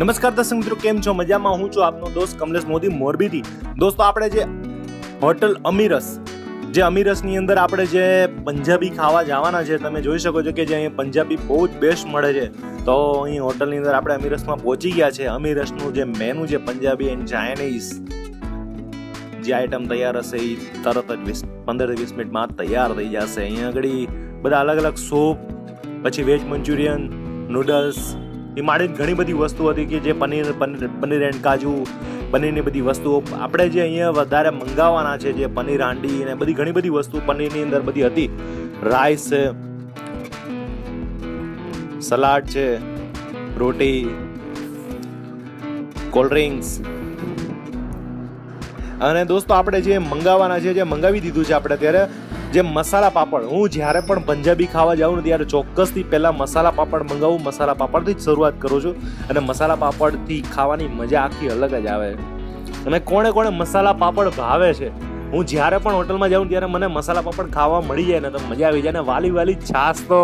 નમસ્કાર દર્શક મિત્રો, કેમ છો? મજામાં હું છું આપનો દોસ્ત કમલેશ મોદી મોરબીથી. દોસ્તો, આપણે જે હોટલ અમીરસ, જે અમીરસની અંદર આપણે જે પંજાબી ખાવા જવાના છે, તમે જોઈ શકો છો કે જે અહીંયા પંજાબી બહુ જ બેસ્ટ મળે છે. તો અહીં હોટલની અંદર આપણે અમીરસમાં પહોંચી ગયા છે. અમીરસનું જે મેનુ છે, પંજાબી એન્ડ ચાઇનીઝ જે આઈટમ તૈયાર હશે એ તરત જ વીસ પંદરથી વીસ મિનિટમાં તૈયાર થઈ જશે. અહીંયા આગળ બધા અલગ અલગ સૂપ પછી વેજ મંચુરિયન નૂડલ્સ માંડીને ઘણી બધી વસ્તુ હતી કે જે પનીર પનીર એન્ડ કાજુ પનીરની બધી વસ્તુઓ આપણે જે અહીંયા વધારે મંગાવવાના છે, જે પનીર હાંડી ને બધી ઘણી બધી વસ્તુ પનીરની અંદર બધી હતી. રાઈસ છે સલાડ છે, રોટી કોલ્ડ ડ્રિંક્સ અને દોસ્તો આપણે જે મંગાવવાના છે, જે મંગાવી દીધું છે આપણે ત્યારે જે મસાલા પાપડ, હું જ્યારે પણ પંજાબી ખાવા જાઉં ને ત્યારે ચોક્કસથી પહેલાં મસાલા પાપડ મંગાવું, મસાલા પાપડથી જ શરૂઆત કરું છું અને મસાલા પાપડથી ખાવાની મજા આખી અલગ જ આવે અને કોણે કોણે મસાલા પાપડ ભાવે છે. હું જ્યારે પણ હોટલમાં જાઉં ત્યારે મને મસાલા પાપડ ખાવા મળી જાય ને તો મજા આવી જાય ને વાલી વાલી છાશ તો.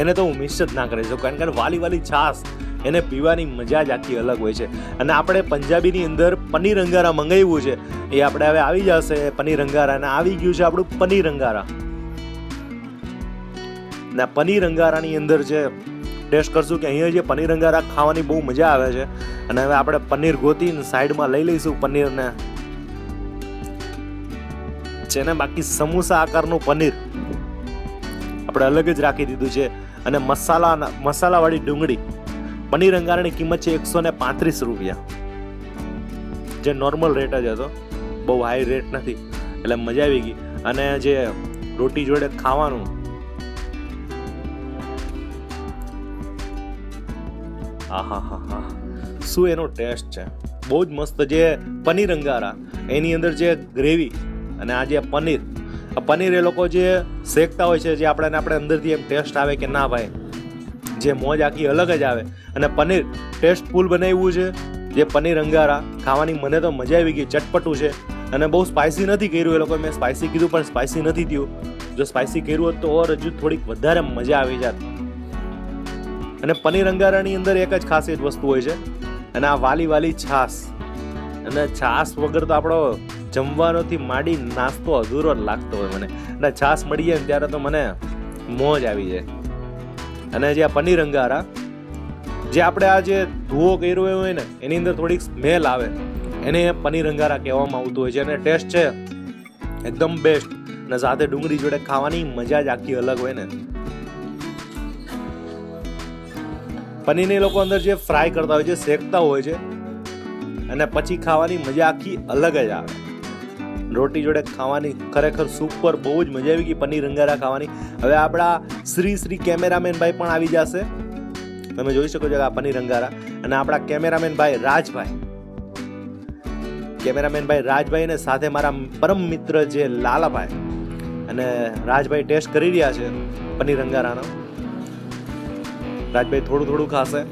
એને તો હું મિસ જ ના કરી શકું, કારણ કે વાલી વાલી છાશ એને પીવાની મજા જ આખી અલગ હોય છે. અને આપણે પંજાબીની અંદર પનીર અંગારા મંગાવ્યું છે. એ આપણે હવે આવી જશે. પનીર અંગારા અને આવી ગયું છે આપણું પનીર અંગારા ને પનીર અંગારાની અંદર જે ટેસ્ટ કરશું કે અહીંયા જે પનીર અંગારા ખાવાની બહુ મજા આવે છે. અને હવે આપણે પનીર ગોતીને સાઈડમાં લઈ લઈશું પનીરને. જેને બાકી સમોસા આકારનું પનીર આપણે અલગ જ રાખી દીધું છે. અને મસાલા મસાલાવાળી ડુંગળી. પનીર અંગારાની કિંમત છે એકસો ને પાંત્રીસ રૂપિયા. જે નોર્મલ રેટ જ હતો. બહુ હાઈ રેટ નથી. એટલે મજા આવી ગઈ. અને જે રોટી જોડે ખાવાનું. આહા હા હા શું એનો ટેસ્ટ છે? બહુ જ મસ્ત જે પનીર અંગારા. એની અંદર જે ગ્રેવી અને આ જે પનીર. પનીર એ લોકો જે શેકતા હોય છે, જે આપણે આપણે અંદરથી એમ ટેસ્ટ આવે કે ના ભાઈ જે મોજ આખી અલગ જ આવે. અને પનીર ટેસ્ટફુલ બનાવ્યું છે. જે પનીર અંગારા ખાવાની મને તો મજા આવી ગઈ, ચટપટું છે. અને બહુ સ્પાઇસી નથી કર્યું એ લોકો મેં સ્પાઇસી કીધું પણ સ્પાઇસી નથી થયું. જો સ્પાઇસી કર્યું હોત તો ઓર હજુ થોડીક વધારે મજા આવી જાત. અને પનીર અંગારાની અંદર એક જ ખાસિયત વસ્તુ હોય છે. અને આ વાલી વાલી છાશ અને છાશ વગર તો આપણો જમવાનોથી માંડી નાસ્તો અધૂરો લાગતો હોય મને. અને છાશ મળી જાય ત્યારે તો મને મોજ આવી જાય. અને જે આ પનીર અંગારા, જે આપણે આ જે ધુઓ કર્યો હોય ને, એની અંદર થોડીક સ્મેલ આવે. એને પનીર અંગારા કહેવામાં આવતું હોય છે અને ટેસ્ટ છે એકદમ બેસ્ટ અને સાથે ડુંગળી જોડે ખાવાની મજા જ આખી અલગ હોય ને. પનીરને લોકો અંદર જે ફ્રાય કરતા હોય છે, શેકતા હોય છે, અને પછી ખાવાની મજા આખી અલગ જ આવે. રોટી જોડે ખાવાની ખરેખર સુપર બહુ જ મજા આવી ગઈ, પનીર રંગારા ખાવાની. હવે આપણા શ્રી શ્રી કેમેરામેન ભાઈ પણ આવી જશે. તમે જોઈ શકો છો કે આ પનીર રંગારા અને આપણા કેમેરામેન ભાઈ રાજભાઈ. કેમેરામેન ભાઈ રાજભાઈ અને સાથે મારા પરમ મિત્ર જે લાલાભાઈ અને રાજભાઈ ટેસ્ટ કરી રહ્યા છે પનીર રંગારાનો. રાજભાઈ થોડું થોડું ખાશે.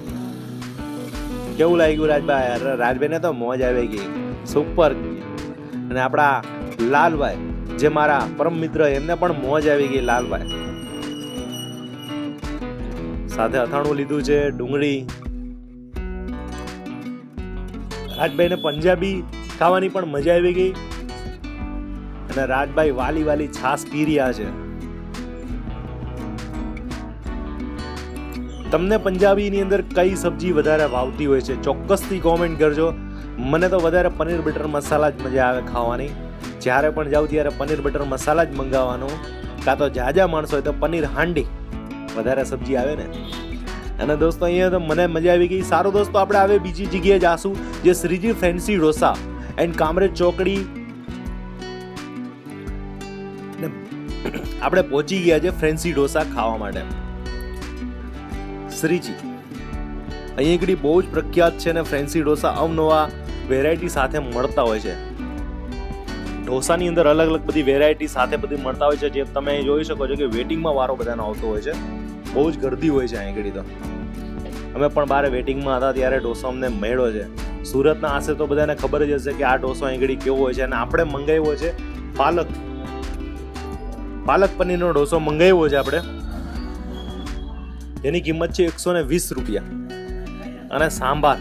કેવું લાગ્યું રાજભાઈ? રાજભાઈને તો મોજ આવી ગઈ. સુપર અને આપણા લાલભાઈ, જે મારા પરમ મિત્ર, એમને પણ મોજ આવી ગઈ લાલભાઈ. સાથે અથાણું લીધું છે ડુંગળી. રાજભાઈને પંજાબી ખાવાની પણ મજા આવી ગઈ. અને રાજભાઈ વાલી વાલી છાસ પી રહ્યા છે. તમને પંજાબીની અંદર કઈ સબ્જી વધારે ભાવતી હોય છે? ચોક્કસથી કોમેન્ટ કરજો. મને તો વધારે પનીર બટર મસાલા જ મજા આવે ખાવાની. જ્યારે પણ જાઉં ત્યારે પનીર બટર મસાલા જ મંગાવવાનો. કાં તો જાજા માણસો હોય તો પનીર હાંડી. વધારે સબ્જી આવે ને. અને દોસ્તો, અહીંયા તો મને મજા આવી ગઈ. સારું દોસ્તો, આપણે હવે બીજી જગ્યાએ જાશું, જે શ્રીજી ફેન્સી ઢોસા એન્ડ કામરેજ ચોકડી. આપણે પહોંચી ગયા છે ફ્રેન્સી ઢોસા ખાવા માટે. શ્રીજી. અહીં એકડી બહુ જ પ્રખ્યાત છે ને ફ્રેન્સી ઢોસા. અવનવા વેરાયટી સાથે મળતા હોય છે. ઢોસાની અંદર અલગ અલગ બધી વેરાયટી સાથે બધી મળતા હોય છે, જે તમે જોઈ શકો છો કે વેટિંગમાં વારો બધાનો આવતો હોય છે. બહુ જ ગર્દી હોય છે અહીં ઘડી તો. અમે પણ બહાર વેટિંગમાં હતા ત્યારે ઢોસો અમને મળ્યો છે. સુરતના આશે તો બધાને ખબર જ હશે કે આ ઢોસો આગળ કેવો હોય છે અને આપણે મંગાવ્યો છે પાલક. પાલક પનીરનો ઢોસો મંગાવ્યો છે આપણે. એની કિંમત છે એકસો ને વીસ રૂપિયા. અને સાંભાર.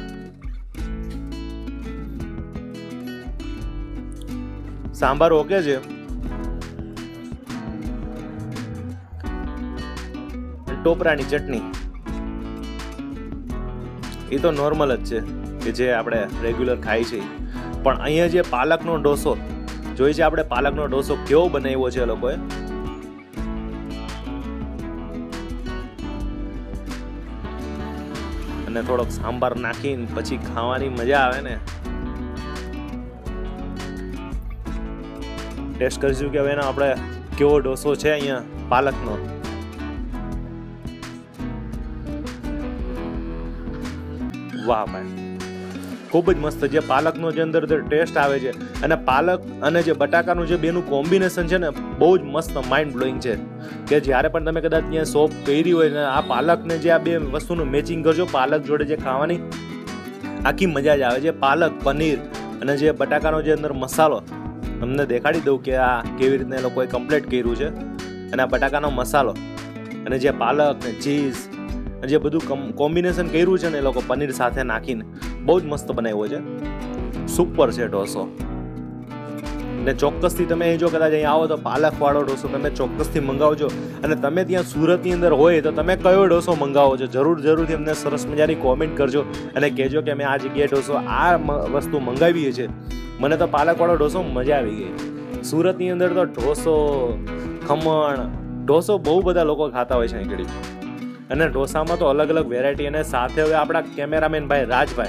સાંભાર ઓકે છે. ટોપરાની ચટણી. એ તો નોર્મલ જ છે કે જે આપણે રેગ્યુલર ખાઈ છે. પણ અહીંયા જે પાલકનો ડોસો, જોઈ છે આપણે પાલકનો ડોસો કેવો બનાવ્યો છે એ લોકોએ? અને થોડોક સાંભાર નાખીને પછી ખાવાની મજા આવે ને. ટેસ્ટ કરીશું કે હવે એના આપણે કેવો ડોસો છે અહીંયા પાલકનો. વાહ ભાઈ. ખૂબ જ મસ્ત જે પાલકનો જે અંદર ટેસ્ટ આવે છે અને પાલક અને જે બટાકાનું જે બેનું કોમ્બિનેશન છે ને બહુ જ મસ્ત માઇન્ડ બ્લોઈંગ છે. કે જ્યારે પણ તમે કદાચ ત્યાં સોપ પહેરી હોય ને આ પાલકને જે આ બે વસ્તુનું મેચિંગ કરજો, પાલક જોડે જે ખાવાની, આખી મજા જ આવે છે. પાલક, પનીર અને જે બટાકાનો જે અંદર મસાલો તમને દેખાડી દઉં કે આ કેવી રીતના એ લોકોએ કમ્પ્લીટ કર્યું છે. અને આ બટાકાનો મસાલો અને જે પાલક ને ચીઝ જે બધું કોમ્બિનેશન કર્યું છે ને એ લોકો પનીર સાથે નાખીને બહુ જ મસ્ત બનાવ્યો છે. સુપર છે ઢોસો. ને ચોક્કસથી તમે અહીં જો કદાચ અહીં આવો તો પાલકવાળો ઢોસો તમે ચોક્કસથી મંગાવજો. અને તમે ત્યાં સુરતની અંદર હોય તો તમે કયો ઢોસો મંગાવો છો? જરૂર, જરૂરથી અમને સરસ મજાની કોમેન્ટ કરજો અને કહેજો કે અમે આ જગ્યાએ ઢોસો આ વસ્તુ મંગાવીએ છીએ. મને તો પાલકવાળો ઢોસો મજા આવી ગઈ. સુરતની અંદર તો ઢોસો, ખમણ, ઢોસો બહુ બધા લોકો ખાતા હોય છે અહીં આગળ. અને ઢોસામાં તો અલગ અલગ વેરાયટી અને સાથે હવે આપણા કેમેરામેન ભાઈ રાજભાઈ.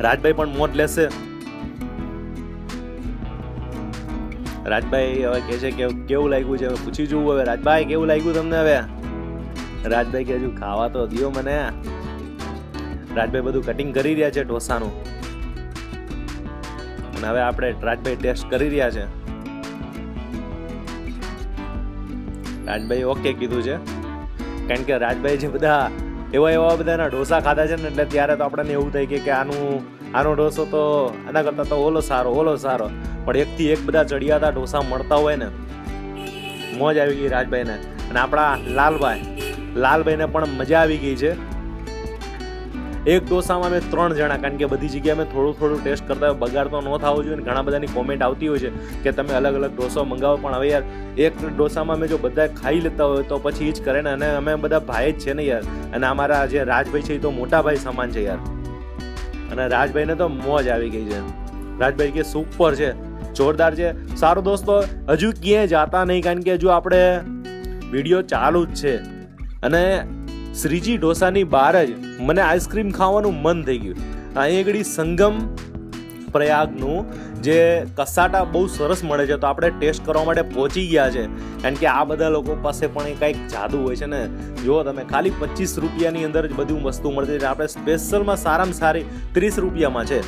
રાજભાઈ પણ મોટ લેશે. રાજભાઈ હવે કહે છે કે કેવું લાગ્યું છે? પૂછી જોવું હવે. રાજભાઈ, કેવું લાગ્યું તમને હવે? રાજભાઈ કે હજુ ખાવા તો દિયો મને. રાજભાઈ બધું કટિંગ કરી રહ્યા છે ઢોસાનું. અને હવે આપણે રાજભાઈ ટેસ્ટ કરી રહ્યા છે. રાજભાઈ ઓકે કીધું છે. કારણ કે રાજભાઈ જે બધા એવા એવા બધાના ઢોસા ખાધા છે ને, એટલે ત્યારે તો આપણને એવું થાય કે આનું, આનો ઢોસો તો આના કરતાં તો ઓલો સારો ઓલો સારો. પણ એકથી એક બધા ચડિયાતા ઢોસા મળતા હોય ને, મોજ આવી ગઈ રાજભાઈને અને આપણા લાલભાઈ, લાલભાઈને પણ મજા આવી ગઈ છે. એક ડોસામાં અમે ત્રણ જણા, કારણ કે બધી જગ્યાએ અમે થોડું થોડું ટેસ્ટ કરતા હોય, બગાડ તો ન થવો જોઈએ ઘણા બધાની કોમેન્ટ આવતી હોય છે કે તમે અલગ અલગ ડોસો મંગાવો, પણ હવે યાર, એક ડોસામાં અમે જો બધા ખાઈ લેતા હોય તો પછી એ જ કરે ને, અને અમે બધા ભાઈ જ છે ને યાર, અને અમારા જે રાજભાઈ છે એ તો મોટા ભાઈ સમાન છે યાર. અને રાજભાઈને તો મોજ આવી ગઈ છે. રાજભાઈ કે સુપર છે, જોરદાર છે. સારું દોસ્તો, હજુ ક્યાંય જાતા નહીં, કારણ કે હજુ આપણે વીડિયો ચાલુ જ છે. અને શ્રીજી ઢોસાની બહાર જ મને આઈસ્ક્રીમ ખાવાનું મન થઈ ગયું. અહીં આગળ સંગમ પ્રયાગનું જે કસાટા બહુ સરસ મળે છે, તો આપણે ટેસ્ટ કરવા માટે પહોંચી ગયા છે. કારણ કે આ બધા લોકો પાસે પણ એ કંઈક જાદુ હોય છે ને. જુઓ તમે ખાલી પચીસ રૂપિયાની અંદર જ બધું વસ્તુ મળતી છે, આપણે સ્પેશિયલમાં સારામાં સારી ત્રીસ રૂપિયામાં છે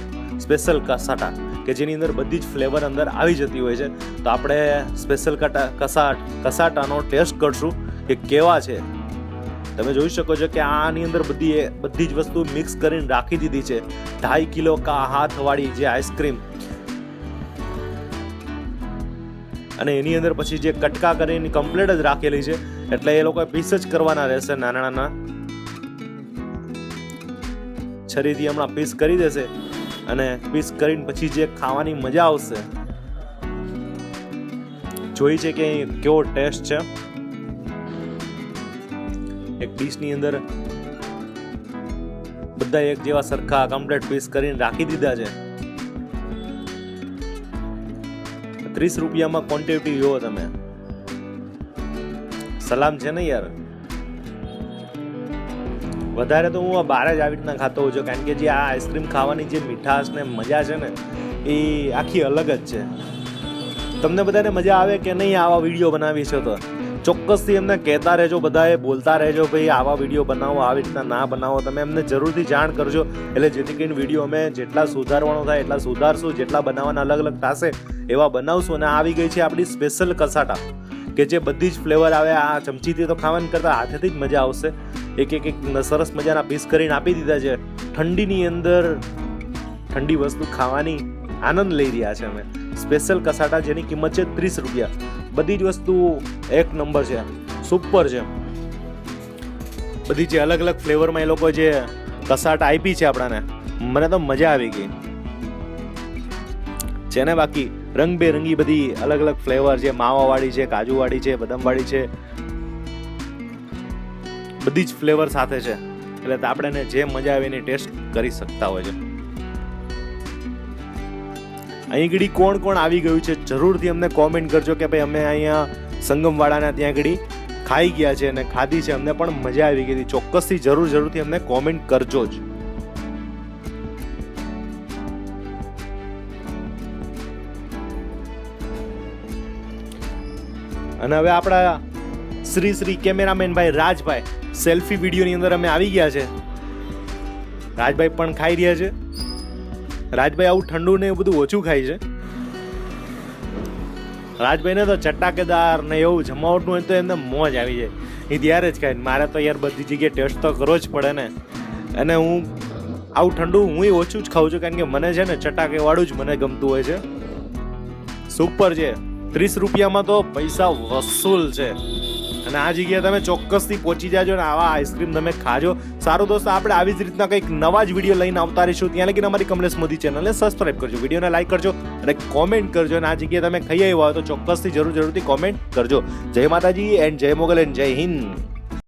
સ્પેશિયલ કસાટા, કે જેની અંદર બધી જ ફ્લેવર અંદર આવી જતી હોય છે. તો આપણે સ્પેશિયલ કટા કસાટ કસાટાનો ટેસ્ટ કરશું કે કેવા છે. તમે જોઈ શકો છો કે આની અંદર બધી બધી જ વસ્તુ મિક્સ કરીને રાખી દીધી છે. ઢાઈ કિલો કા હાથવાળી જે આઈસ્ક્રીમ. અને એની અંદર પછી જે કટકા કરીને કમ્પ્લીટ જ રાખેલી છે. એટલે એ લોકો પીસ જ કરવાના રહેશે નાના નાના છરીથી હમણાં પીસ કરી દેશે અને પીસ કરીને પછી જે ખાવાની મજા આવશે. જોઈ છે કે કેવો ટેસ્ટ છે. એક ડીશની અંદર બધા એક જેવા સરખા કમ્પ્લેટ પીસ કરીને રાખી દીધા છે. ત્રીસ રૂપિયામાં ક્વોન્ટિટી જુઓ તમે. સલામ છે ને યાર? વધારે તો હું આ બહાર જ આવી રીતના ખાતો હોઉં છું, કારણ કે જે આ આઈસ્ક્રીમ ખાવાની જે મીઠાશ ને મજા છે ને, એ આખી અલગ જ છે. તમને બધાને મજા આવે કે નહીં આવા વીડિયો બનાવી છે તો? ચોક્કસથી એમને કહેતા રહેજો, બધાએ બોલતા રહેજો, ભાઈ, આવા વીડિયો બનાવો, આવી રીતના ના બનાવો. તમે એમને જરૂરથી જાણ કરજો. એટલે જેથી કરીને વીડિયો અમે જેટલા સુધારવાનો થાય, એટલા સુધારશું. જેટલા બનાવવાના અલગ અલગ થશે, એવા બનાવશું. અને આવી ગઈ છે આપણી સ્પેશિયલ કસાટા, કે જે બધી જ ફ્લેવર આવે, આ ચમચીથી તો ખાવાની કરતાં હાથેથી જ મજા આવશે. એક એક એક સરસ મજાના પીસ કરીને આપી દીધા છે. ઠંડીની અંદર ઠંડી વસ્તુ ખાવાની આનંદ લઈ રહ્યા છે અમે. સ્પેશિયલ કસાટા જેની કિંમત છે ત્રીસ રૂપિયા. બધી જ વસ્તુ એક નંબર છે. સુપર છે. બધી જે અલગ અલગ ફ્લેવરમાં એ લોકો જે કસાટ આપી છે આપણાને, મને તો મજા આવી ગઈ. છે ને બાકી, રંગબેરંગી બધી અલગ અલગ ફ્લેવર છે, માવાવાળી છે, કાજુવાળી છે, બદામવાળી છે. બધી જ ફ્લેવર સાથે છે. એટલે આપણે જે મજા આવે એની ટેસ્ટ કરી શકતા હોય છે. અહીં ઘડી કોણ કોણ આવી ગયું છે જરૂરથી અમને કોમેન્ટ કરજો કે ભાઈ અમે અહીંયા સંગમવાળાના ત્યાં ઘડી ખાઈ ગયા છે અને ખાધી છે. અમને પણ મજા આવી ગઈ હતી. ચોક્કસથી જરૂર, જરૂરથી અમને કોમેન્ટ કરજો જ. અને હવે આપણા શ્રી શ્રી કેમેરામેન ભાઈ રાજભાઈ સેલ્ફી વિડીયોની અંદર અમે આવી ગયા છે. રાજભાઈ પણ ખાઈ રહ્યા છે. રાજભાઈ આવું ઠંડુ ને એવું બધું ઓછું ખાય છે. રાજભાઈને તો ચટાકેદાર ને એવું જમાવટનું હોય તો એમને મોજ આવી જાય. એ ત્યારે જ ખાય મારે તો યાર બધી જગ્યાએ ટેસ્ટ તો કરવો જ પડે ને. અને હું આવું ઠંડુ હું ઓછું જ ખાઉં છું કારણ કે મને છે ને ચટાકેવાળું જ મને ગમતું હોય છે. સુપર છે. ત્રીસ રૂપિયામાં તો પૈસા વસૂલ છે. અને આ જગ્યાએ તમે ચોક્કસથી પહોંચી જાજો અને આવા આઈસ્ક્રીમ તમે ખાજો. સારું દોસ્તો, આપણે આવી જ રીતના કંઈક નવા જ વીડિયો લઈને આવતા રહીશું. ત્યાં લગીને અમારી કમલેશ મોદી ચેનલને સબસ્ક્રાઈબ કરજો. વિડીયોને લાઈક કરજો અને કોમેન્ટ કરજો. અને આ જગ્યાએ તમે ખાઈ આવ્યા હોય તો ચોક્કસથી જરૂર જરૂરથી કોમેન્ટ કરજો. જય માતાજી એન્ડ જય મોગલ એન્ડ જય હિન્દ.